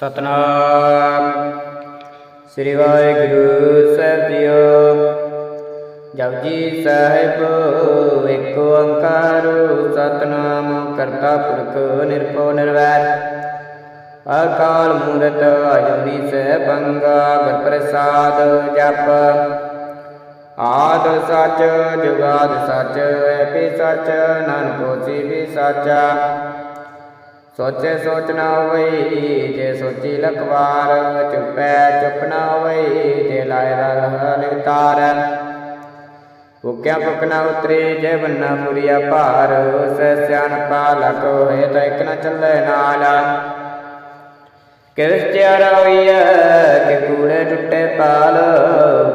ਸਤਨਾਮ। ਸ੍ਰੀ ਵਾਹਿਗੁਰੂ ਸਾਹਿਬ ਜੀਓ। ਜਪਜੀ ਸਾਹਿਬ ਇੱਕ ਓੰਕਾਰ, ਸਤਨਾਮ ਕਰਤਾ ਪੁਰਖ ਨਿਰਭਉ ਨਿਰਵੈਰ। ਅਕਾਲ ਮੂਰਤ ਅਜੂਨੀ ਸੈਭੰਗਾ ਗੁਰ ਪ੍ਰਸਾਦ ਜਪ। ਆਦ ਸੱਚ, ਜੁਗਾਦ ਸੱਚ ਐਪੀ ਸੱਚ, ਨਾਨਕ ਹੋਸੀ ਵੀ ਸਾਚਾ। ਸੋਚੇ ਸੋਚ ਨਾ ਹੋਈ, ਜੇ ਸੋਚੀ ਲਖਵਾਰ, ਚੁੱਪੈ ਚੁੱਪ ਨਾ ਹੋਈ, ਜੇ ਲਾਇ ਰਲ ਤਾਰ। ਭੁੱਖਿਆ ਭੁੱਖ ਨਾ ਉਤਰੇ, ਜੇ ਬੰਨਾ ਪੁਰੀਆ ਭਾਰ ਸੈ ਸਿਆਣਪਾ ਲਕ ਹੋਏ ਤਾਂ ਇੱਕ ਨਾ ਚੱਲੇ ਨਾਲ। ਕਿਸ ਚਾਰਾ ਕਿ ਕੂੜੇ ਟੁੱਟੇ ਪਾਲ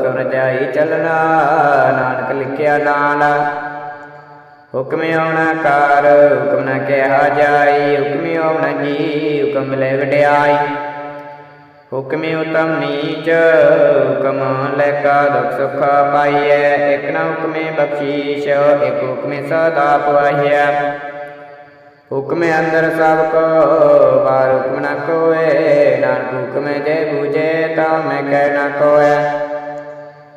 ਕਵਨ ਜਾਈ ਚੱਲਣਾ, ਨਾਨਕ ਲਿਖਿਆ ਨਾਲ। ਹੁਕਮ ਆਉਣਾ ਕਰ, ਹੁਕਮ ਨਾ ਕਿਹਾ ਜਾਈ ਹੁਕਮ ਆਉਣਾ ਜੀ, ਹੁਕਮ ਲੈ ਵਡਿਆਈ। ਹੁਕਮੇ ਉਤਮ ਨੀਚ, ਹੁਕਮ ਲੈ ਕਾ ਦੁਖ ਸੁਖ ਪਾਈਐ। ਇਕ ਨਾ ਹੁਕਮੇ ਬਖਸ਼ੀਸ਼, ਇਕ ਹੁਕਮੇ ਸਦਾ ਪਵਾਈਐ ਹੁਕਮ ਅੰਦਰ ਸਭ ਕੋ ਬਾਰ ਹੁਕਮ ਨਾ ਕੋਏ। ਨਾਨਕ ਹੁਕਮ ਜੇ ਬੂਝੇ ਤਾਂ ਮੈਂ ਕਹਿ ਨਾ ਕੋਏ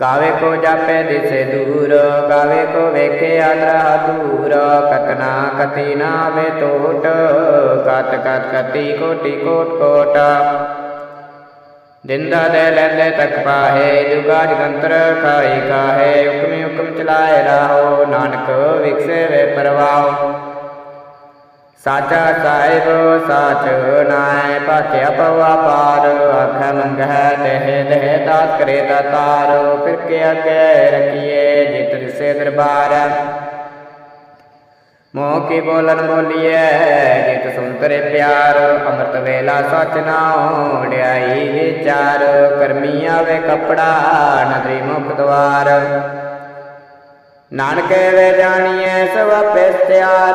ਗਾਵੇ ਕੋ ਜਾਪੇ ਦਿਸੇ ਦੂਰ, ਗਾਵੇ ਕੋ ਵੇਖੇ ਆਦਰਾ ਦੂਰ ਕਤਨਾ ਕਤੀ ਨਾ ਵੇ ਟੋਟ ਕਤ ਕਤ ਕਤੀ ਕੋਟੀ ਕੋਟ ਕੋਟ। ਦਿੰਦਾ ਦੇ ਲੈਂਦੇ ਤੱਕ ਪਾਹੇ, ਜੁਗਾ ਜਗੰਤਰ ਖਾਈ ਕਾਹੇ ਹੁਕਮੇ ਹੁਕਮ ਚਲਾਏ ਰਾਹੋ, ਨਾਨਕ ਵਿਕਸੇ ਵੇ ਪਰਵਾਹ। ਸਾਚਾ ਸਾਹਿਬ, ਸਾਚ ਨਾਏ ਪਾਤਿਆ ਪਵਾ ਪਾਰ ਆਖੈ ਮੰਗਹਿ ਦੇਹ ਦੇਹ ਦਾਤ ਕਰੇ ਦਾਤਾਰ ਫਿਰ ਕੇ ਅੱਗੇ ਰਖੀਏ ਜਿਤ ਦਿਸੇ ਦਰਬਾਰ। ਮੋਹ ਕੀ ਬੋਲਨ ਬੋਲੀਐ, ਜਿਤ ਸੁੰਤਰੇ ਪਿਆਰ, ਅੰਮ੍ਰਿਤ ਵੇਲਾ ਸਚ ਨਾਉ ਵਡਿਆਈ ਵਿਚਾਰ, ਕਰਮੀ ਆਵੇ ਕਪੜਾ, ਨਦਰੀ ਮੁਖ ਦਵਾਰ। ਨਾਨਕ ਵੇ ਜਾਣੀਐ ਸਭ ਆਪੇ ਤਿਆਰ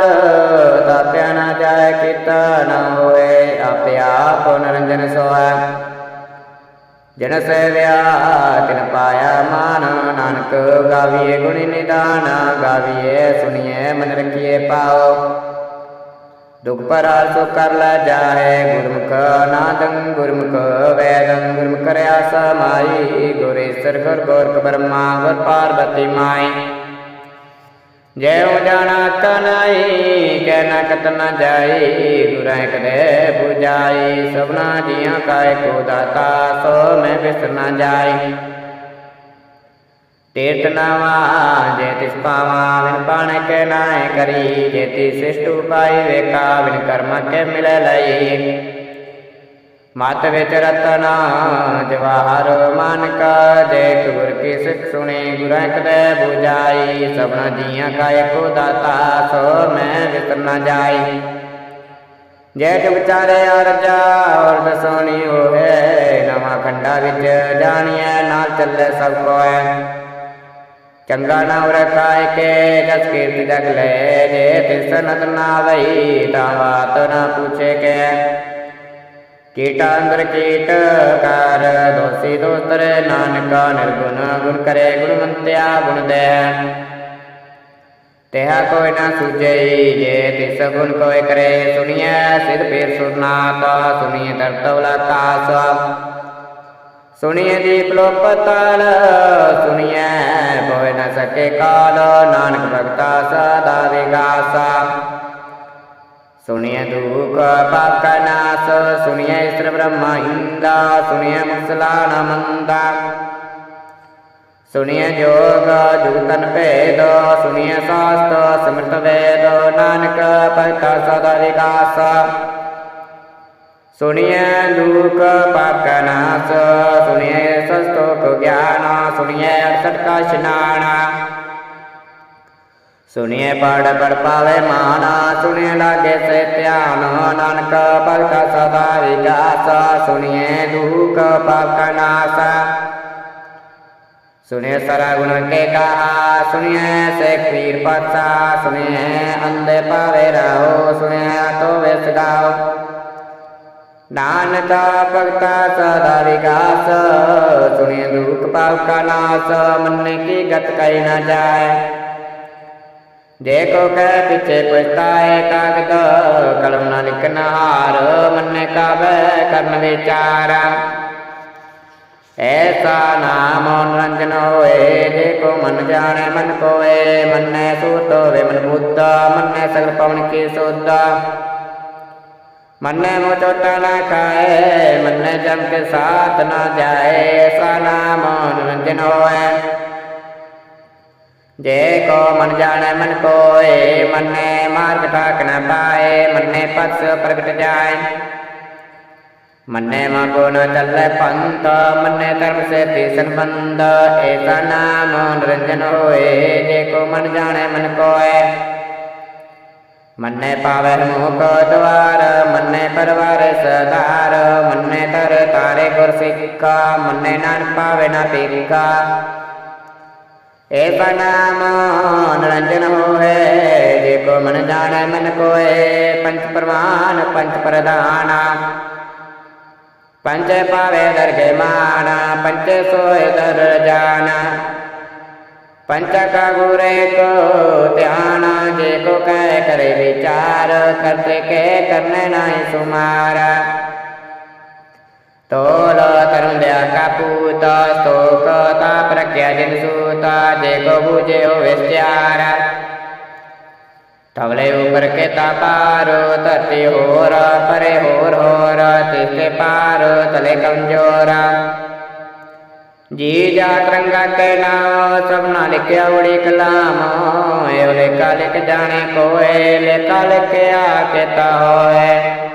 ਦਾਤਿਆ ਨਾ ਜਾਏ ਕੀਤਾ ਨਾ ਹੋਏ, ਆਪੇ ਆਪ ਨਰੰਜਨ ਸੋਇ ਜਨ ਸੇਵਿਆ, ਤਿਨ ਪਾਇਆ ਮਾਨ, ਨਾਨਕ ਗਾਵੀਏ ਗੁਣੀ ਨਿਦਾਨ, ਗਾਵੀਏ ਸੁਣੀਏ ਮਨ ਰਖੀਏ ਪਾਓ ਦੁਖ ਪਰਾਲ ਸੋ ਕਰ ਲੈ ਜਾਏ ਗੁਰਮੁਖ ਨਾਦੰ, ਗੁਰਮੁਖ ਵੈਦੰ, ਗੁਰਮੁਖ ਰਿਆ ਸਮਾਈ ਗੁਰੇਸ਼ਰ ਗੁਰ ਗੋਰਖ ਬ੍ਰਹਮਾ, ਗੁਰ ਪਾਰਵਤੀ ਮਾਈ ਜੈ ਹੋ ਜਾਣਾ ਕਨਾਈ ਕਹਿ ਨਾ ਕਤ ਨ ਜਾਈ ਗੁਰਾਂ ਕਦੇ 부ਜਾਈ ਸਭਨਾ ਜੀਆਂ ਕਾਇ ਕੋ ਦਾਤਾ, ਸੋ ਮੈਂ ਵਿਸਰ ਨ ਜਾਈ। ਤੀਰਤ ਨਾਵਾ, ਜੇ ਤਿਸ ਪਾਵਾ ਵਿਨ ਪਾਣੇ ਕੇ ਨਾਏ ਕਰੀ, ਜੇ ਤੀ ਸਿਸ਼ਟ ਉਪਾਈ ਵੇਖਾ ਵਿਨ ਕਰਮ ਕੇ ਮਿਲੇ ਲਈ। ਮਤ ਵਿੱਚ ਰਤਨਾ, ਜਵਾਹਰ ਮਨ ਕਾ ਜੇ ਗੁਰ ਕੀ ਸਿੱਖ ਸੁਣੀ, ਗੁਰਾਂ ਕਦੇ 부ਜਾਈ ਸਭਨਾ ਜੀਆਂ ਕਾਇ ਕੋ ਦਾਤਾ ਸੋ ਮੈਂ ਵਿਸਰ ਨ ਜਾਈ। ਜੈ ਕਿ ਵਿਚਾਰੇ ਅਰਜਾ ਔਰ ਦਸੋਣੀ ਹੋਏ ਨਵਾਂ ਖੰਡਾ ਵਿੱਚ ਜਾਣੀਐ, ਨਾਲ ਚੱਲੇ ਸਭ ਕੋਏ ਚੰਗਾ ਨਾਮ ਰਖਾਇ ਕੇ ਜਸ ਕੀਰਤ ਜਗ ਲੈ, ਜੇ ਤਿਸ ਨਦ ਨਾ ਵਈ ਤਾਂ ਬਾਤ ਨਾ ਪੁੱਛੇ ਕੇ। ਕੀਟਾ ਅੰਦਰ ਕੀਟ ਕਰ, ਦੋਸੀ ਦੋਸਤਰ ਨਾਨਕਾ ਨਿਰਗੁਣ, ਗੁਣ ਕਰੇ ਗੁਣਵੰਤਿਆ ਗੁਣ ਦੇ। ਤੇਹਾ ਕੋਈ ਨਾ ਸੁਝਈ ਜੇ ਤਿਸ ਗੁਣ ਕੋਈ ਕਰੇ ਸੁਣੀਐ ਸਿਰ ਪੀਰ ਸੁਰਨਾਤਾ ਸੁਣੀਐ ਤਰਤਵਲਾ ਕਾਸ ਸੁਣੀਐ ਦੀਪ ਲੋਕ ਸੁਣੀਐ ਹੋਇ ਨ ਸਕੇ ਕਾਲ, ਨਾਨਕ ਭਗਤਾ ਸਦਾ ਵਿਗਾਸਾ ਸੁਣੀਐ ਦੂਕ ਪਾਪ ਕਾ ਨਾਸ, ਸੁਣੀਐ ਬ੍ਰਹਮਾ ਇੰਦਾ ਸੁਣੀਐ ਮੁਸਲਾਨ ਮੰਦਾ। ਸੁਣੀਐ ਜੋਗ ਜੁਗਤਨ ਭੇਦ, ਸੁਣੀਐ ਸਾਸਤ ਸਮਰਤ ਵੇਦ, ਨਾਨਕ ਭਗਤਾ ਸਦਾ ਵਿਗਾਸਾ ਸੁਣੀਐ ਦੁਖ ਪਾਪ ਕਾ ਨਾਸ, ਸੁਣੀਐ ਸਸਤੋਖ ਗਿਆਨ, ਸੁਣੀਐ ਅੜਸਠ ਕਾ ਇਸ਼ਨਾਨ ਸੁਣੀਐ ਪੜ ਪੜ ਪਾਵੇ ਮਾਨਾ ਸੁਣੀਐ ਲਾਗੇ ਸੇ ਧਿਆਨ, ਨਾਨਕ ਭਗਤਾ ਸਦਾ ਵਿਗਾਸ ਸੁਣੀਐ ਦੁਖ ਪਾਪ ਨਾਸ। ਸੁਣਿਐ ਸਾਰਾ ਗੁਣ ਕੇ ਕਹਾ ਸੁਣਿਐ ਸੇ ਪੀਰ ਪਾਤਸ਼ਾ ਸੁਣਿਐ ਅੰਦੇ ਪਾਵੇ ਰਾਓ ਸੁਣਿਐ ਤੋ ਵਿਸ ਗਾਓ। ਨਾਨਕ ਭਗਤਾ ਸਦਾ ਵਿਗਾਸ ਸੁਣਿਐ ਦੁਖ ਪਾਪ ਨਾਸ, ਮੰਨੇ ਕੀ ਗਤ ਕੈ ਨਾ ਜਾਏ। ਜੇ ਕੋ ਕਹਿ ਪਿਛੇ ਪਛਤਾਏ ਕਾਗਦ ਕਲਮ ਨਾ ਲਿਖਨਾ ਹਾਰ, ਮੰਨੇ ਕਾਬੈ ਕਰਨ ਵਿਚਾਰ ਐਸਾ ਨਾਮ ਨਿਰੰਜਨ ਹੋਏ, ਜੇ ਕੋ ਮਨ ਜਾਣੈ ਮਨ ਕੋਏ ਮੰਨੈ ਸੂਤ ਹੋਵੇ ਮਨ ਬੁੱਧ, ਮੰਨੈ ਸਗਲ ਪਵਨ ਕੀ ਸੋਧਾ। ਮੰਨੈ ਮੋ ਚੋਟਾ ਨਾ ਖਾਏ, ਮੰਨੈ ਜਮ ਕੇ ਸਾਥ ਨਾ ਜਾਏ, ਐਸਾ ਨਾਮ ਮਨੋਰੰਜਨ ਹੋਏ। ਜੇ ਕੋ ਮਨ ਜਾਣੈ ਮਨ ਕੋਏ, ਮੰਨੈ ਮਾਰਗ ਠਾਕ ਨ ਪਾਏ, ਮੰਨੈ ਪਸ ਪ੍ਰਗਟ ਜਾਏ। ਮੰਨੈ ਮਗੋ ਨ ਚੱਲੈ ਪੰਥ, ਮੰਨੈ ਧਰਮ ਸੇ ਤੀ ਸੰਬੰਧ, ਏਸਾ ਨਾਮ ਨਿਰੰਜਨ ਹੋਏ, ਜੇ ਕੋ ਮਨ ਜਾਣੈ ਮਨ ਕੋਏ। ਮੰਨੇ ਪਾਵੈ ਮੋਖ ਦਵਾਰ, ਮੰਨੇ ਪਰਵਾਰ ਸਦਾਰ ਮੰਨੇ ਤਰ ਤਾਰੇ ਗੁਰ ਸਿੱਖਾ, ਮੰਨੇ ਨਾਨ ਪਾਵੈ ਨਾ ਪੀਕਾ ਏਸਾ ਨਾਮ ਨਿਰੰਜਨ ਹੋਏ ਜੇ ਕੋ ਮਨ ਜਾਣੈ ਮਨ ਕੋਏ ਪੰਚ ਪ੍ਰਮਾਨ ਪੰਚ ਪ੍ਰਧਾਨਾ। ਪੰਜ ਪਾਵੇ ਦਰਗੇ ਮਾਨਾ ਪੰਚ ਸੋਏ ਦਰ ਜਾਨਾ। ਪੰਚ ਕਾ ਗੁਰੇ ਕੋ ਧਿਆਨ, ਜੇ ਕੋ ਕਹਿ ਕਰੇ ਵਿਚਾਰ, ਕਰਤੇ ਕੇ ਕਰਨੇ ਨਾਹੀ ਸੁਮਾਰਾ। ਤੋਲ ਤਰੁਣ ਕਾਪੂਤ ਸਤੋਕ ਤਾ ਪ੍ਰਗਿਆ ਜਿਨ ਸੂਤਾ, ਜੇ ਕੋ ਬੂਝੇ ਹੋ ਵਿਚਾਰ ਤਵਲੇ ਉਪਰ ਕੇ ਤਾ ਪਾਰੋ, ਧਰਤੀ ਹੋਰ, ਪਰੇ ਹੋਰ ਹੋਰ ਤਿਸਤੇ ਪਾਰ, ਤਲੇ ਕਮਜੋਰਾ। ਜੀ ਜਾ ਤਰੰਗਾ ਕੇ ਨਾਮ ਸਭਨਾ ਲਿਖਿਆ ਉੜੀ ਕਲਾਮ। ਏ ਲੇਖਾ ਲਿਖ ਜਾਣੇ ਕੋਏ, ਲੇਖਾ ਲਿਖਿਆ ਕੀਤਾ ਹੋਏ।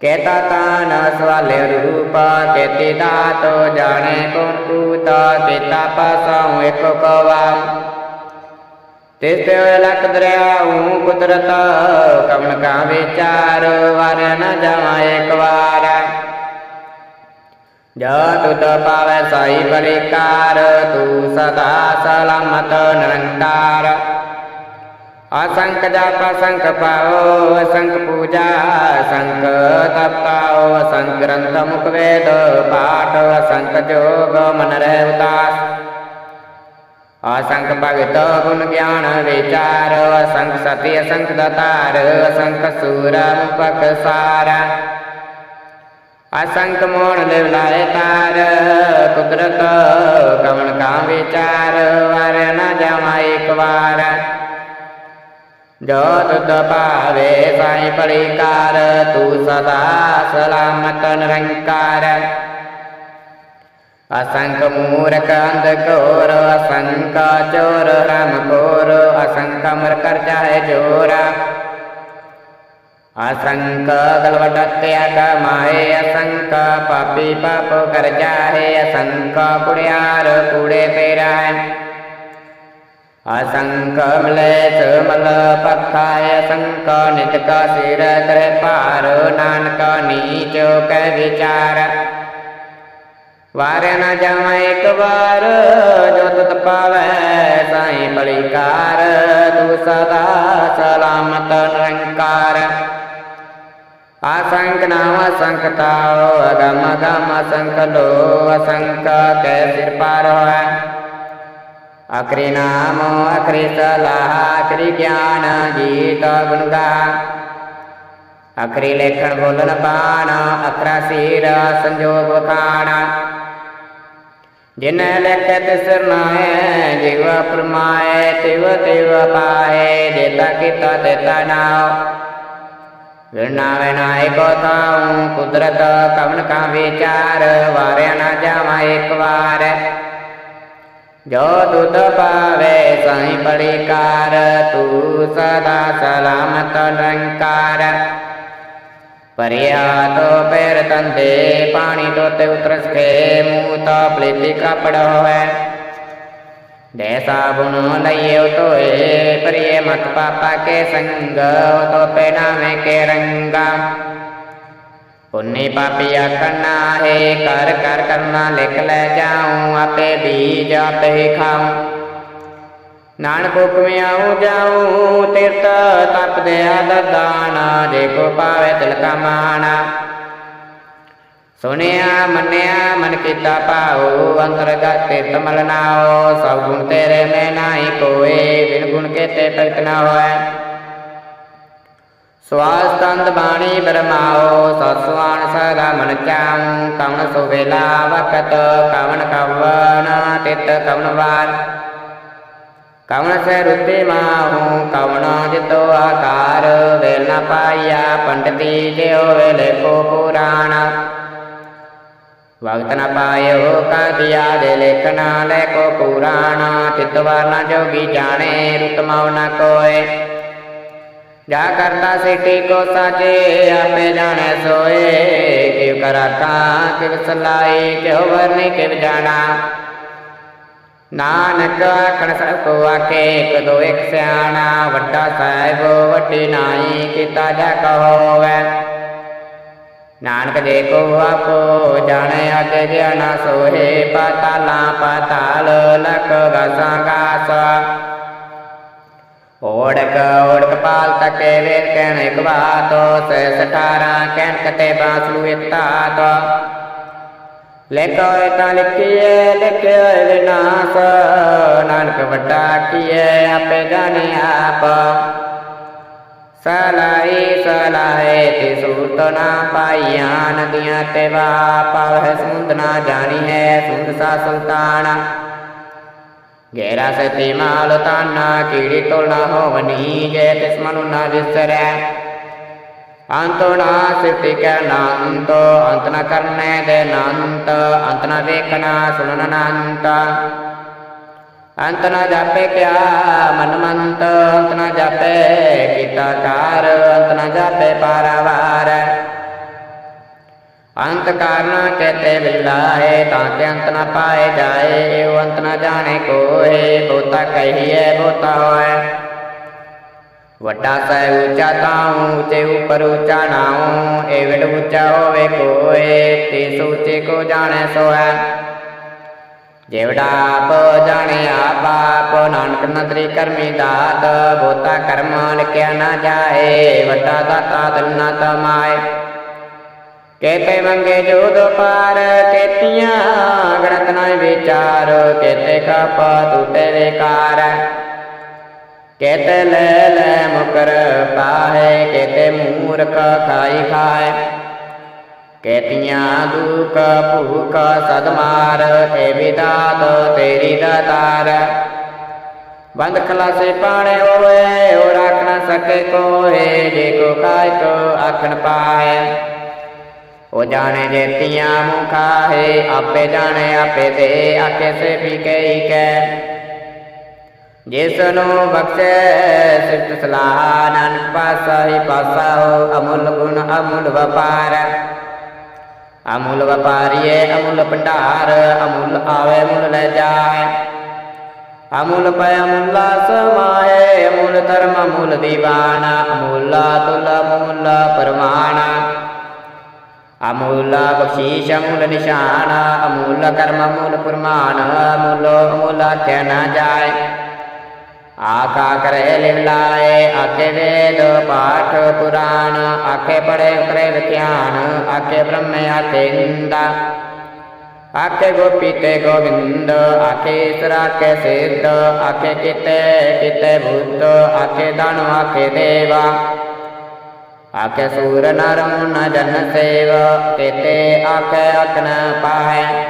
ਕੇਤਾ ਤਾਨ ਸਵਾਲੇ ਰੂਪਾ ਕੇਤੀ ਦਾਤੋ ਜਾਣੇ ਕੌਣ ਕੂਤਾ ਕੇਤਾ ਪਾਸਾਉ ਇੱਕ ਕਵਾ। ਤਿਸ ਹੋਏ ਲਖ ਦਰਿਆਉ ਕੁਦਰਤ ਕਵਨ ਕਾ ਵਿਚਾਰ ਵਾਰ ਨ ਜਾਵਾ ਇੱਕ ਵਾਰ। ਜਾ ਤੁਤ ਪਾਵੈ ਸਾਈ ਬਲਿਕਾਰ, ਤੂੰ ਸਦਾ असंक जाप असंक पाओ पूजा असंक तप पाओ ग्रंथ मुख वेद पाठ असंक जोग मन रह उदास असंक भगत गुण ज्ञान विचार असंक सती असंक दतार असंक सूर मुपक सार असंक मोण लिवलाय तार कुदरत कवन का विचार वार न जमा एक वार ਇੱਕ ਵਾਰ ਜੋ ਤੁਧ ਭਾਵੇ ਸਾਈ ਪਰਿਕਾਰ ਤੂੰ ਸਦਾ ਸਲਾਮਤ ਨਿਰੰਕਾਰ ਅਸੰਖ ਮੂਰਖ ਅੰਧ ਘੋਰ ਅਸੰਖ ਚੋਰ ਰਾਮ ਕੋਰ ਅਸੰਖ ਅਮਰ ਕਰ ਜਾਏ ਜੋਰਾ ਅਸੰਖ ਗਲਵਟ ਤਿਆਗ ਮਾਏ ਅਸੰਖ ਪਾਪੀ ਪਾਪ ਕਰ ਜਾਏ ਅਸੰਖ ਕੁੜਿਆਰ ਕੂੜੇ ਪੇਰਾਏ ਅਸੰਖ ਪਖਾਇ ਅਸੰਖ ਨਿਤ ਸਿਰ ਕਰੇ ਭਾਰ ਨਾਨਕ ਨੀਚ ਕੈ ਵਿਚਾਰ ਵਾਰਿਆ ਨਾ ਜਾਵਾਂ ਇੱਕ ਵਾਰ ਜੋ ਤਤ ਪਾਵੈ ਸਾਈ ਬਲਿਕਾਰ ਤੂੰ ਸਦਾ ਸਲਾਮਤ ਨਿਰੰਕਾਰ ਅਸੰਖ ਨਾਮ ਅਸੰਖ ਤਾਉ ਅਗਮ ਅਗਮ ਅਸੰਖ ਲੋ ਅਸੰਖ ਕੈ ਸਿਰ ਪਾਰ ਅਕਰੀ ਨਾਮ ਅਕਰੀ ਸਲਾਹ ਅਕਰੀ ਗਿਆਨ ਗੀਤ ਗੁਣ ਗਾ ਅਕਰੀ ਲੇਖਣ ਬੋਲਣ ਬਾਣ ਅਕਰਾ ਸੀਰ ਸੰਜੋਗ ਵਖਾਣਾ ਜਿਨੈ ਲੇਖੇ ਤਿਸਰ ਨਾਏ ਜਿਵ ਪਰਮਾਏ ਤਿਵ ਤਿਵ ਪਾਏ ਦੇਤਾ ਕੀਤਾ ਦੇਤਾ ਨਾਉ ਵਿਰਨਾ ਵਿਨਾਇ ਕੋ ਤਾਉ ਕੁਦਰਤ ਕਵਨ ਕਾ ਵਿਚਾਰ ਵਾਰਿਆ ਨਾ ਜਾਵਾ ਇੱਕ ਵਾਰ ਜੋ ਤੁਧ ਪਾਵੇ ਸਾਈ ਬੜੀਕਾਰ, ਤੂੰ ਸਦਾ ਸਲਾਮਤ ਨਿਰੰਕਾਰ। ਪਰਿਆ ਤੋ ਪੈਰ ਤੰਦੇ, ਪਾਣੀ ਤੋਤੇ ਉਤਰ ਸਕੇ ਮੂੰਹ ਤਾ ਪਲੇਤੀ ਕਾਪੜ ਹੋਵੇ। ਦੇ ਸਾਬੁਨ ਲਈਏ ਤੋਏ ਪਰਿਏ ਮਤ ਪਾਪਾ ਕੇ ਸੰਗ ਤੋ ਪੇ ਨਾਮੇ ਕੇ ਰੰਗਾ। ਪੁੰਨੀ ਪਾਪੀ ਆਖਣਾ ਹੈ, ਕਰ ਕਰ ਕਰਨਾ ਲਿਖ ਲੈ ਜਾਉ, ਆਪੇ ਬੀਜ ਆਪੇ ਖਾਉ। ਨਾਨਕ ਹੁਕਮਿ ਆਉ ਜਾਉ ਤੀਰਤ ਤਪ ਦੇ ਦਾਨਾ, ਜੇ ਕੋ ਪਾਵੇ ਤਿਲ ਕਾ ਸੁਨਿਆ ਮੰਨਿਆ, ਮਨ ਕੀਤਾ ਭਾਉ ਅੰਤਰਗਤ ਤੀਰਤ ਮਲ ਸਭ ਗੁਣ ਤੇਰੇ ਮੈਂ ਨਾਹੀ ਕੋਏ, ਬਿਨ ਗੁਣ ਕੇਤੇ ਭਗਤ ਨਾ ਹੋਏ। ਸਵਾਸ ਤੰਦ ਬਾਣੀ ਬਰਮਾਓ ਸਸਵਾਨ ਸਦਾ ਮਨ ਚਾਉ, ਕਵਣ ਸੋ ਵੇਲਾ ਵਕਤ ਕਵਣ ਕਵਨ ਤਿਤ ਕਵਣ ਵਾਰ। ਕਵਣ ਸੇ ਰੁੱਤੇ ਮਾਹੂ, ਕਵਣ ਜਿਤੋ ਆਕਾਰ, ਵੇਲ ਨ ਪਾਈਆ, ਪੰਡਤੀ ਜਿਉ ਵੇਲੇ ਕੋ ਪੁਰਾਣ। ਵਕਤ ਨ ਪਾਇਓ ਕਾਦਿਆ ਦੇ ਲੇਖਨਾ ਲੈ ਕੋ ਪੁਰਾਣ, ਤਿਤ ਵਾਰ ਨ ਜੋਗੀ ਜਾਣੇ ਰੁਤ ਮਉ ਨ ਕੋਏ ਜਾ ਕਰਤਾ ਸਿਟੀ ਕੋ ਸਾਜੇ, ਆਪੇ ਜਾਣੈ ਸੋਏ। ਕਿਵ ਕਰਾਤਾ ਨਾਨਕ ਆਖਣ ਸਭ ਕੋ ਆਖੇ, ਇੱਕ ਦੋ ਇੱਕ ਸਿਆਣਾ, ਵੱਡਾ ਸਾਹਿਬ, ਵੱਡੀ ਨਾਈ, ਕੀਤਾ ਜਾ ਕਹੋਵੈ ਨਾਨਕ ਦੇ ਕੋ ਆਪੋ, ਜਾਣੈ ਅਗੇ ਜਾਣਾ ਸੋਹੇ, ਪਾਤਾਲਾ ਪਾਤਾਲ, ਲਖ ਗਾਸਾਂ ਗਾਸ। ਓੜਕ ਓੜਕ ਪਾਲ ਤਕੇ ਵੇਰ ਕਹਿਣ ਇੱਕ ਬਾਤੋ ਸੇ ਸਠਾਰਾਂ ਕਹਿਣ ਕਤੇ ਬਾਸਲੂ ਇੱਕ ਤਾਤੋ ਲਿਖੋ ਤਾਂ ਲਿਖੀਏ ਲਿਖਿਓ ਵਿਨਾਸ਼ ਨਾਨਕ ਵੱਡਾ ਕੀਏ ਆਪੇ ਜਾਣੇ ਆਪ ਸਲਾਈ ਸਲਾਏ ਤੇ ਸੂਤ ਨਾ ਪਾਈਆਂ ਨਦੀਆਂ ਤੇ ਵਾ ਪਾਵਹਿ ਸਮੁੰਦ ਨਾ ਜਾਣੀ ਹੈ ਸੁੰਦ ਸਾ ਸੁਲਤਾਨ ਗੇਰਾ ਸਤੀ ਮਾਲ ਤਾਨਾ, ਕੀੜੀ ਤੋਲ ਨਾ ਹੋਵਨੀ, ਜੇ ਤਿਸ ਮਨੁ ਨਾ ਵਿਸਰੈ। ਅੰਤੋ ਨਾ ਸਿਰਤੀ ਕੈ ਨਾੰਤ, ਅੰਤ ਨ ਕਰਨੇ ਦੇ ਨੰਤ, ਅੰਤ ਨ ਵੇਖਣਾ ਸੁਣਨ ਨੰਤ ਅੰਤ ਨ ਜਾਪੇ ਕਿਆ ਮਨ ਮੰਤ, ਅੰਤ ਨ ਜਾਪੇ ਕੀਤਾ ਕਾਰ ਅੰਤ ਨ ਜਾਪੇ ਪਾਰਾਵਾਰ। ਅੰਤ ਕਾਰਨ ਕਹਤੇ ਬਿਲਾਏ ਤਾਂ ਕਿ ਅੰਤ ਨ ਪਾਏ ਜਾਏ ਏਉ ਅੰਤ ਨ ਜਾਣੇ ਕੋਏ ਬੋਤਾ ਕਹੀਏ ਬੋਤਾ ਹੋਏ। ਵੱਡਾ ਸਹਿ ਉੱਚਾ ਤਾਉ ਤੇ ਉਪਰ ਉੱਚਾ ਨਾਉ ਏ ਵਿਡ ਉੱਚਾ ਹੋਵੇ ਕੋਏ ਤੇ ਸੋਚੇ ਕੋ ਜਾਣੇ ਸੋਐ ਜਿਵੜਾ ਆਪ ਜਾਣੇ ਆਪ ਆਪ ਨਾਨਕ ਨਦਰੀ ਕਰਮੀ ਦਾਤ ਬੋਤਾ ਕਰਮ ਲਿਖਿਆ ਨਾ ਜਾਏ, ਵੱਡਾ ਦਾਤਾ ਦਿਲ ਨਾ ਤਮਾਏ। ਕੇਤੇ ਮੰਗੇ ਜੋਦ ਪਾਰ, ਕੇਤੀਆਂ ਗਣਤ ਨਾ ਵਿਚਾਰ, ਕੇਤੇ ਕਪਾ ਟੂਟੇ ਵਿਕਾਰ। ਕੇਤੇ ਲੈ ਲੈ ਮੁਕਰ ਪਾਹੇ, ਕੇਤੇ ਮੂਰਖ ਖਾਈ ਖਾਏ। ਕੇਤੀਆਂ ਦੁਖ ਭੂਖ ਸਦ ਏ ਵਿਦਾਤ ਤੇਰੀ ਦਾਤਾਰ ਬੰਦ ਖਲਾਸੇ ਪਾਣੇ ਹੋਵੇ ਉਹ ਰੱਖ ਨਾ ਸਕੇ ਕੋਏ ਜੇ ਕੋ ਕਾਇ ਕੋ ਆਖਣ ਪਾਏ ਉਹ ਜਾਣੇ ਜੇਤੀਆਂ ਮੁਖਾ ਆਪੇ ਜਾਣੇ ਆਪੇ ਦੇ ਆਖੇ ਸੇ ਵੀ ਕਈ ਕੈ ਜਿਸ ਨੂੰ ਬਖਸ਼ੇ ਸਿਫਤ ਸਲਾਹ, ਨਾਨਕ ਪਾਸਾ ਹੀ ਪਾਸਾ ਹੋ, ਅਮੁੱਲ ਗੁਣ ਅਮੁੱਲ ਵਪਾਰ। ਅਮੁੱਲ ਵਪਾਰੀਏ, ਅਮੁੱਲ ਭੰਡਾਰ, ਅਮੁੱਲ ਆਵੇ ਮੁੱਲ ਲੈ ਜਾਏ। ਅਮੁੱਲ ਪੈ ਅਮੁੱਲਾ ਸਮਾਏ, ਅਮੁੱਲ ਧਰਮ ਅਮੁੱਲ ਦੀਵਾਨਾ, ਅਮੁੱਲਾ ਤੁਲ ਅਮੁੱਲ ਪਰਮਾਣਾ ਅਮੁੱਲਾ ਬਖਸ਼ੀਸ਼ ਅਮੁੱਲ ਨਿਸ਼ਾਨ ਅਮੂਲ ਕਰਮ ਅਮੁੱਲ ਪੁਰਮਾਨ ਅਮੂਲ ਅਮੂਲ ਆਖਿਆ ਨਾ ਜਾਏ ਆਖਾ ਕਰੇ ਲਿਵਲਾਏ ਆਖੇ ਵੇਦ ਪਾਠ ਪੁਰਾਣ ਆਖੇ ਪੜੇ ਕਰੇ ਵਿਖਿਆਨ ਆਖੇ ਬ੍ਰਹਮ ਆਖੇ ਨਿੰਦਾ ਆਖੇ ਗੋਪੀ ਤੇ ਗੋਬਿੰਦ ਆਖੇ ਈਸ਼ਰ ਆਖੇ ਸਿੱਧ ਆਖੇ ਕਿਤੇ ਕਿਤੇ ਭੂਤ ਆਖੇ ਦਾਨੁ ਆਖੇ ਦੇਵਾ ਆਖੇ ਸੂਰ ਨਰ ਮੁਨ ਜਨ ਸੇਵ, ਕੇਤੇ ਆਖੇ ਅਕਨ ਪਾਹੈ।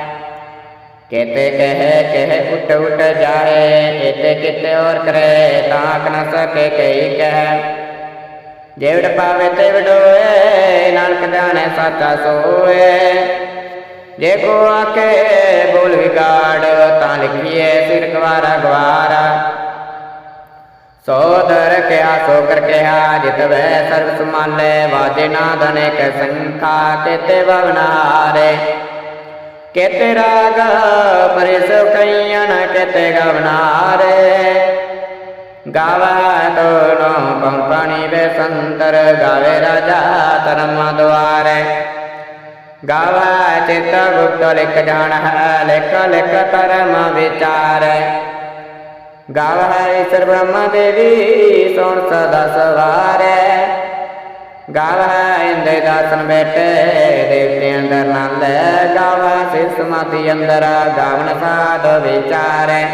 ਕੇਤੇ ਕਹੇ ਕਹੇ ਉਟ ਉਟ ਜਾਏ ਕੇਤੇ ਕਿਤੇ ਔਰ ਕਰੇ ਤਾਕ ਨ ਸਕੇ ਕਈ ਕਹਿ। ਜੇਵੜ ਪਾਵੇ ਤੇ ਵਡੋਏ, ਨਾਨਕ ਜਾਣੇ ਸਾਚਾ ਸੋਏ। ਜੇ ਕੋ ਆਕੇ ਬੋਲ ਵਿਗਾੜ, ਤਾਂ ਲਿਖੀਏ ਸਿਰ ਗਵਾਰਾ ਗਵਾਰਾ। ਸੋਦਰ ਕਿਆ, ਸੋ ਕਰ ਕਿਆ, ਜਿਤ ਵੈ ਸਰਬ ਸਮਾਲੇ ਵਾਜੇ ਨਾਦ ਅਨੇਕ ਸੰਖਾ, ਕੇਤੇ ਬਵਨਾਰੇ। ਕੇਤੇ ਰਾਗ, ਪਰਿਸ ਕਈਆਂ ਕੇਤੇ ਗਵਨਾਰੇ। ਗਾਵਾ ਤੋਨੋ ਕੰਪਣੀ ਵੇ ਸੰਤਰ, ਗਾਵੇ ਰਾਜਾ ਧਰਮ ਦੁਆਰੇ। ਗਾਵੈ ਚਿਤ ਗੁਪਤ ਲਿਖ ਜਾਣ ਹੈ, ਲਿਖ ਲਿਖ ਧਰਮ ਵਿਚਾਰੈ। ਗਾਵ ਈਸ਼ਰ ਬ੍ਰਹਮਾ ਦੇਵੀ, ਸੋਣ ਸਦਾ ਸਵਾਰੈ। ਗਾਵੈ ਇੰਦੇ ਦਾਸਨ ਬੈਠੇ, ਦੇਵਤੇ ਅੰਦਰ ਨਾਲੇ ਗਾਵੈ, ਸਿਰ ਸਮਾਧੀ ਅੰਦਰ ਗਾਵਨ ਸਾਧ ਵਿਚਾਰੈ।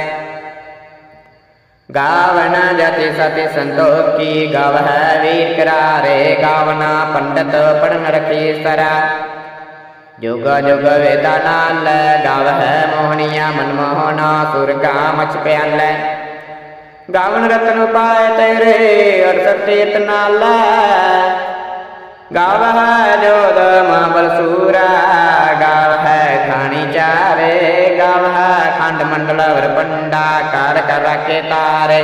ਗਾਵਨ ਜਤੀ ਸਤੀ ਸੰਤੋਖੀ, ਗਾਵੈ ਵੀਰ ਕਰਾਰੇ ਗਾਵਨਾ ਪੰਡਤ ਪੜਨ ਰਖੀ ਸਰਾ। ਜੁਗ ਜੁਗ ਵੇਦਾ ਨਾਲ ਗਾਵੈ ਮੋਹਣੀਆ ਮਨ ਮੋਹਨਾ ਸੁਰਗਾ ਮਚ ਪਿਆਲੈ। ਗਾਵਨ ਰਤਨ ਪਾਏ ਤੇਰੇ ਅਰ ਸਤਿਤ ਗਾਵ ਗਾਵੈ ਜੋਦ ਮਾਬਲ ਸੂਰਾ ਗਾਵੈ ਖਾਣੀ ਚਾਰੇ। ਗਾਵੈ ਖੰਡ ਮੰਡਲ ਵਰ ਪੰਡਾ ਕਰ ਕਰ ਰਾਖੇ ਤਾਰੇ।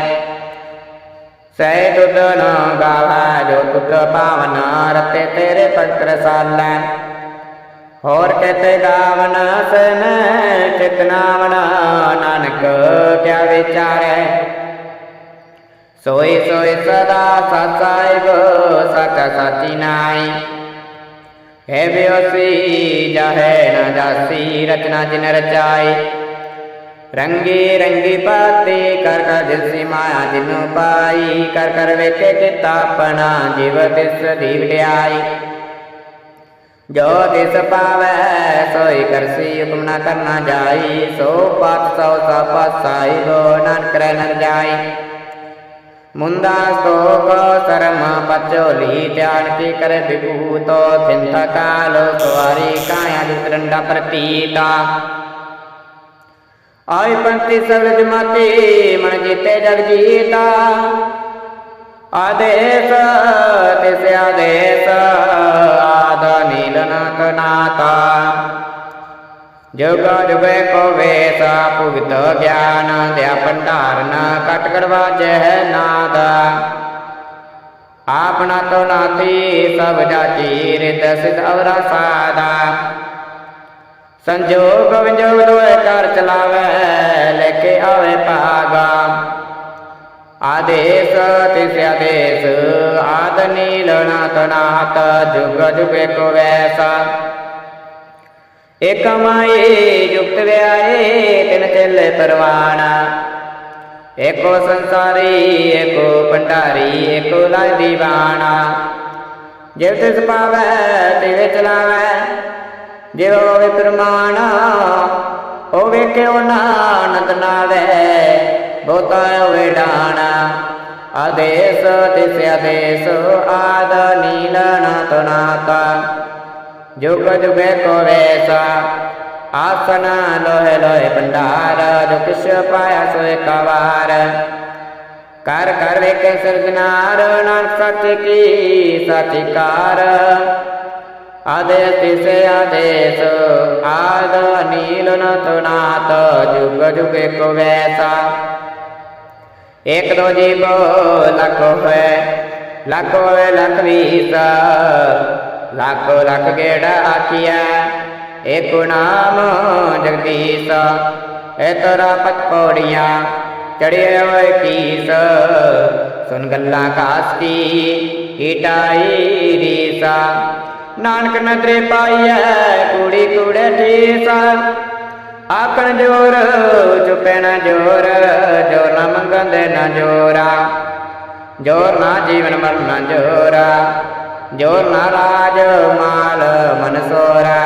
ਸਹਿ ਤੁਧ ਨ ਗਾਵੈ ਜੋ ਤੁਧ ਪਾਵਨ ਰਤੇ ਤੇਰੇ ਭਗਤ ਰਸਾਲੈ ਹੋਰ ਕਹਤੇ ਗਾਵਨ ਸਨ ਚਿਤਨਾਵਨ ਨਾਨਕ ਕਿਆ ਵਿਚਾਰੇ ਸੋਈ ਸੋਈ ਸਦਾ ਸਚਾਈ ਗੋ ਸਚ ਸਚੀ ਨਾਈ ਹੈ ਬਿਓਸੀ ਜਾਹੇ ਨ ਜਾਸੀ ਰਚਨਾ ਜਿਨ ਰਚਾਈ ਰੰਗੀ ਰੰਗੀ ਬਾਤੀ ਕਰ ਕਰ ਦਿਸੀ ਮਾਇਆ ਜਿਨੁ ਪਾਈ ਕਰ ਕਰ ਵੇਖੇ ਕੀਤਾ ਆਪਣਾ ਜੀਵ ਤਿਸ ਦੀ ਵਡਿਆਈ ਜੋ ਤਿਸ ਪਾਵੈ ਸੋਈ ਕਰਸੀ ਹੁਕਮ ਨਾ ਕਰਨਾ ਜਾਈ ਸੋ ਪਤ ਸੋ ਸਪ ਸਾਈ ਗੋ ਨਾਨਕ ਰਹਿ ਨਰ ਜਾਈ ਮੁੰਦਾ ਸਤੋਕ ਸਰਮ ਪਚੋਲੀ ਧਿਆਨ ਪੰਤੀ ਸਬਲ ਜਮਾਤੀ ਮਨ ਜੀਤੇ ਜਗ ਜੀਤਾ। ਆਦੇਸ, ਤਿਸ ਆਦੇਸ, ਆਦ ਨੀਲਨਾਥ ਨਾਤਾ ਜੁਗ ਜੁਗੇ ਕੋ ਵੇਸ ਭੁਗਤ ਗਿਆਨ ਦਿਆ ਭੰਡਾਰਨ ਕਟ ਜਹ ਨਾਦ ਆਪਨਾ ਤੋ ਨਾਤੀ ਸਭ ਜਾਤੀ ਰਿਤ ਸਿਧ ਅਵਰਾ ਸਾਦਾ ਸੰਜੋਗ ਵਿਜੋਗ ਦੋਏ ਕਰ ਚਲਾਵੇ ਲੈ ਕੇ ਆਵੇ ਭਾਗਾ ਆਦੇਸ ਤਿਸ ਆਦੇਸ ਆਦ ਨੀਲ ਨਾਥ ਨਾਥ ਜੁਗ ਜੁਗੇ ਕੋ ਵੈਸਾ। ਇਕ ਮਾਏ ਜੁਗਤ ਵਿਆਏ ਤਿਨ ਚੱਲੇ ਪਰਵਾਣਾ। ਏਕੋ ਸੰਸਾਰੀ ਏਕੋ ਭੰਡਾਰੀ ਏਕੋ ਲਾਇ ਦੀਵਾਨਾ। ਜਿਵ ਤਿਸ ਪਾਵੈ ਤਿਵ ਚਲਾਵੈ ਜਿਵ ਹੋਵੇ ਪ੍ਰਮਾਣਾ ਹੋਵੇ ਕਿਉ ਨਾਨਦ ਨਾਵੇ। ਬਹੁਤਾ ਹੋਵੇ ਡਾਣਾ। ਆਦੇਸ, ਤਿਸ ਆਦੇਸ, ਆਦ ਨੀਲਨਾ ਤਨਾਤਾ। ਜੁਗ ਜੁਗੇ ਕੋ ਵੈਸਾ ਆਸਨ ਲੋਹੇ ਲੋਹੇ ਭੰਡਾਰ, ਜੋ ਕਿਛ ਪਾਇਆ ਸੋਏ ਕਵਾਰ ਕਰ ਕਰ ਵੇਖੇ ਸਿਰਜਨਾਰ, ਨਾਨਕ ਸੱਚ ਕੀ ਸਚਿਕਾਰ ਆਦੇਸ ਤਿਸੇ ਆਦੇਸ, ਆਦ ਨੀਲ ਨਤ ਨਾਤ ਜੁਗ ਜੁਗੇ ਕੋ ਵੈਸਾ। ਇਕ ਦੋ ਜੀਵ ਲੱਖ ਹੋਏ ਲੱਖ ਹੋਏ ਲੱਖ ਵੀਸ। ਲੱਖ ਲੱਖ ਗੇੜਾ ਆਖਿਆ ਏਕ ਨਾਮ ਜਗਦੀਸ਼ ਏ ਤਰਾ ਪਤ ਪੌੜੀਆਂ ਚੜਿਆ ਹੋਏ ਕੀਸ। ਸੁਨ ਗੱਲਾਂ ਕਾਸ ਕੀ, ਈਟਾਈ ਰੀਸਾ। ਨਾਨਕ ਨਦਰੇ ਪਾਈਐ ਕੂੜੀ ਕੂੜੇ ਠੀਸਾ। ਆਖਣ ਜੋਰ, ਚੁਪੇ ਨਾ ਜੋਰ ਜੋਰ ਨਾ ਮੰਗੰਦੇ ਨਾ ਜੋਰਾ। ਜੋਰ ਨਾ ਜੀਵਨ ਮਰਨਾ ਜੋਰਾ। ਜੋਰ ਨਾ ਰਾਜ ਮਾਲ ਮਨ ਸੋਰਾ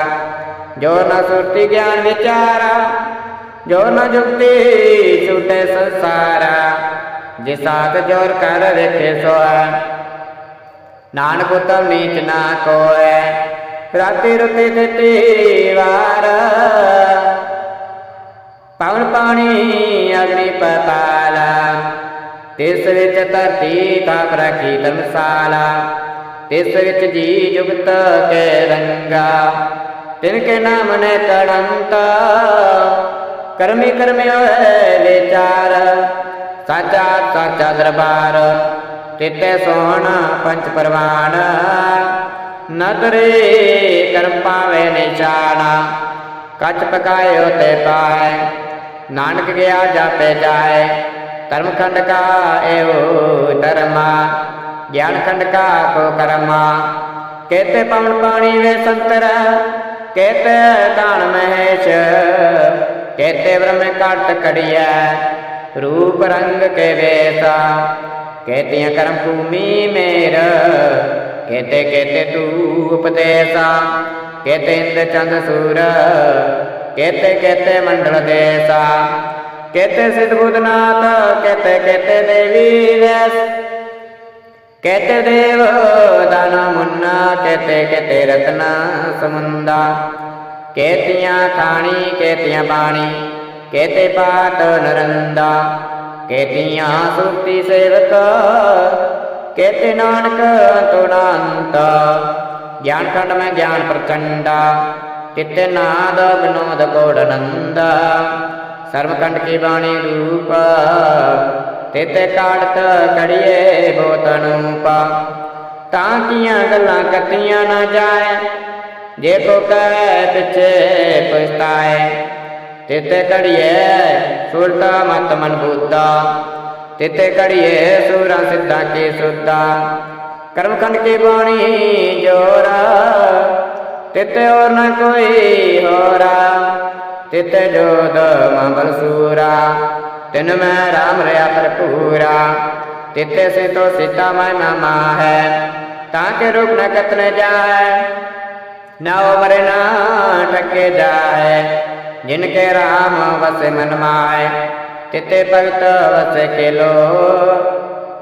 ਨਾ ਸੁਰਤੀ ਗਿਆਨ ਵਿਚਾਰਾ ਜੋਰ ਨਾ ਜੁਗਤੀ ਛੂਟੇ ਸੰਸਾਰਾ ਜਿਸਾਤ ਜੋਰ ਕਰ ਵੇਖੇ ਸੋਆ ਨਾਨਕ ਉਤਮ ਨੀਚ ਨਾ ਕੋਏ ਰਾਤੀ ਰੁਤੀ ਦਿੱਤੀ ਵਾਰ। ਪਵਨ ਪਾਣੀ ਅਗਨੀ ਪਤਾਲਾ, ਤਿਸ ਵਿੱਚ ਧਰਤੀ ਦਾ ਰਖੀ ਧਰਮਸਾਲਾ ਤਿਸ ਵਿੱਚ ਜੀ ਜੁਗਤ ਕੇ ਰੰਗਾ। ਤਿਨ ਕੇ ਨਾਮ ਨੇ ਕੜੰਤ ਕਰਮੀ ਕਰਮਿ ਹੋਏ ਵਿਚਾਰ। ਸਾਚਾ ਸਾਚਾ ਦਰਬਾਰ, ਤਿਤੇ ਸੋਹਣ ਪੰਚ ਪਰਵਾਨ। ਨਦਰੇ ਕਰਮ ਪਾਵੇ ਨਿਸ਼ਾਨਾ, ਕੱਚ ਪਕਾਇਓ ਤੇ ਪਾਏ। ਨਾਨਕ ਗਿਆ ਜਾਪੇ ਜਾਏ ਧਰਮਖੰਡ ਕਾ ਇਹੋ ਧਰਮਾ। ਗਿਆਨ ਖੰਡ ਕਾ ਕੋ ਕਰਮਾ। ਕਹਤੇ ਪਵਨ ਪਾਣੀ ਵੇ ਸੰਤਰ ਕੇਤੇ ਦਾਨ ਮਹੇਸ਼ ਕੇਤੇ ਬ੍ਰਹਮ ਕਟ ਕੜੀਐ, ਰੂਪ ਰੰਗ ਕੇ ਵੇਸਾ। ਕੇਤੀਆਂ ਕਰਮ ਭੂਮੀ ਮੇਰ ਕੇਤੇ ਕੇਤੇ ਤੂ ਉਪਦੇਸਾ ਕੇਤੇ ਇੰਦ ਚੰਦ ਸੂਰ ਕੇਤੇ ਕੇਤੇ ਮੰਡਲ ਦੇਸਾ। ਕੇਤੇ ਸਿਧ ਬੁੱਧਨਾਥ ਕੇਤੇ ਕੇਤੇ ਦੇਵੀ ਵੈਸ। ਕੇਤੇ ਦੇਵ ਦਾਨ ਮੁੰਨਾ, ਕੇਤੇ ਕੇਤੇ ਰਤਨਾ ਸਮੁੰਦਾ। ਕੇਤੀਆਂ ਥਾਣੀ ਕੇਤੀਆਂ ਬਾਣੀ, ਕੇਤੇ ਪਾਤ ਨਰੰਦਾ। ਕੇਤੀਆਂ ਸੁਰਤੀ ਸੇਵਕ, ਕੇਤੇ ਨਾਨਕ ਤੁਨਾੰਤ ਗਿਆਨ ਖੰਡ ਮੈਂ ਗਿਆਨ ਪ੍ਰਚੰਡਾ ਤਿਤੇ ਨਾਦ ਵਿਨੋਦ ਕੋੜ ਨੰਦਾ। ਸਰਬ ਕੰਡ ਕੀ ਬਾਣੀ ਰੂਪ ਤਿਤੇ ਕਾੜਤ ਕੜੀਏ ਬੋਤ ਪਾ। ਤਾਂ ਕੀਆਂ ਗੱਲਾਂ ਕੱਤੀਆਂ ਨਾ ਜਾਏ, ਜੇ ਕੋ ਕਹਿ ਪਿਛੇ ਪਛਤਾਏ। ਤਿਤੇ ਕੜੀਏ ਸੁਰਤਾ ਮਤ ਮਨ ਬੁੱਧਾ। ਤਿਤੇ ਕੜੀਏ ਸੂਰਾ ਸਿੱਧਾ ਕੀ ਸੁੱਧਾ। ਕਰਮ ਖੰਡ ਕੀ ਬਾਣੀ ਜੋਰਾ, ਤਿਤੇ ਹੋਰ ਨਾ ਕੋਈ ਹੋਰਾ। ਤਿਤੇ ਜੋਦ ਮੰਬਲ ਸੂਰਾ। ਤਿਨ ਮੈਂ ਰਾਮ ਰਿਆ ਭਰਪੂਰਾ ਤਿਤੇ ਸੇ ਤੋ ਸੀਤਾ ਮੈਂ ਮਾਮਾ ਹੈ ਤਾਂ ਕਿ ਰੂਪ ਨ ਕਤਨ ਜਾਏ ਨਾ ਉਮਰ ਨਾ ਟਕੇ ਜਾਏ ਜਿਨ ਕੇ ਰਾਮ ਵਸੇ ਮਨ ਮਾਏ ਤਿਤੇ ਭਗਤ ਵਸੇ ਕੇਲੋ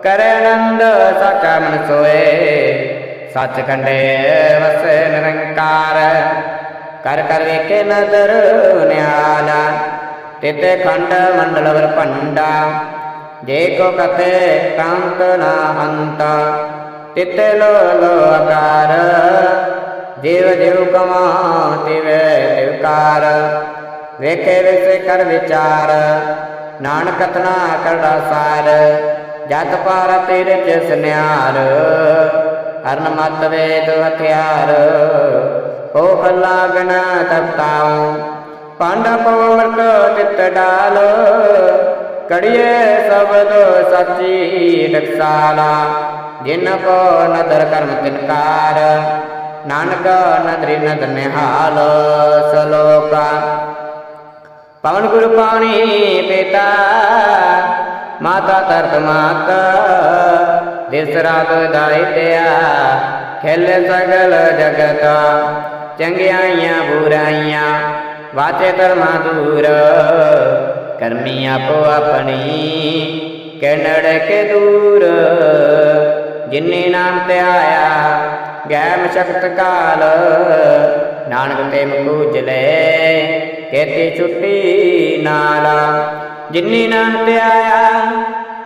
ਕਰੇ ਆਨੰਦ ਸਾਚਾ ਮਨ ਸੋਏ ਸੱਚ ਖੰਡੇ ਵਸੇ ਨਿਰੰਕਾਰ, ਕਰ ਕਰ ਵੇਖੇ ਨਦਰ ਨਿਆਲਾ ਤਿਤੇ ਖੰਡ ਮੰਡਲ ਭੰਡਾ, ਜੇ ਕੋ ਕਥੇ ਕਾਂਤ ਨਾ ਅੰਤ ਤਿਤੇ ਲੋ ਲੋ ਆਕਾਰ, ਜੀਵ ਜੀਵ ਕਮਾ ਤਿਵੇ ਤਿਵਕਾਰ ਵੇਖੇ ਵਿਸੇ ਕਰ ਵਿਚਾਰ, ਨਾਨਕ ਤਨਾ ਕਰਦਾ ਸਾਰ, ਜਤ ਪਾਰ ਤੇਰੇ ਜਿਸ ਨਿਆਰ ਹਰਨ ਮਤ ਵੇਦ ਹਥਿਆਰ ਹੋ ਲਾਗਣ ਤਪਤਾਉ ਪਾਂਡਾ ਪਵ ਅਮਰਤ ਚਿਤ ਡਾਲ। ਕੜੀਏ ਸਬਦ ਸੱਚੀ ਟਕਸਾਲਾ ਜਿਨ ਕੋ ਨਦਰ ਕਰਮ ਤਿਨਕਾਰ, ਨਾਨਕ ਨਦਰੀ ਨਦ ਨਿਹਾਲ ਸਲੋਕਾ। ਪਵਨ ਗੁਰ ਪਾਣੀ ਪਿਤਾ, ਮਾਤਾ ਤਰਤ ਮਾਤਾ ਦਿਸ ਰਾਤ ਦਾਈ ਦਿਆ ਸਗਲ ਜਗਤ। ਚੰਗਿਆਈਆਂ ਬੁਰਾਈਆਂ ਵਾਚੇ ਧਰਮਾ ਦੂਰ, ਕਰਮੀ ਆਪੋ ਆਪਣੀ ਕਿਨੜ ਕੇ ਦੂਰ। ਜਿਨੇ ਨਾਮ ਤੇ ਆਇਆ, ਗੈਮ ਸ਼ਕਤ ਕਾਲ, ਨਾਨਕ ਤੇ ਮੁਕੂਜਲੇ ਕੇਤੀ ਛੁੱਟੀ ਨਾਲਾ। ਜਿਨੀ ਨਾਮ ਤੇ ਆਇਆ,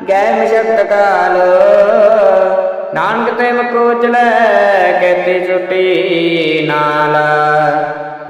ਗੈਮ ਸ਼ਕਤ ਕਾਲ, ਨਾਨਕ ਤੇ ਮੁਕੂਜਲੇ ਕੇਤੀ ਛੁੱਟੀ ਨਾਲਾ।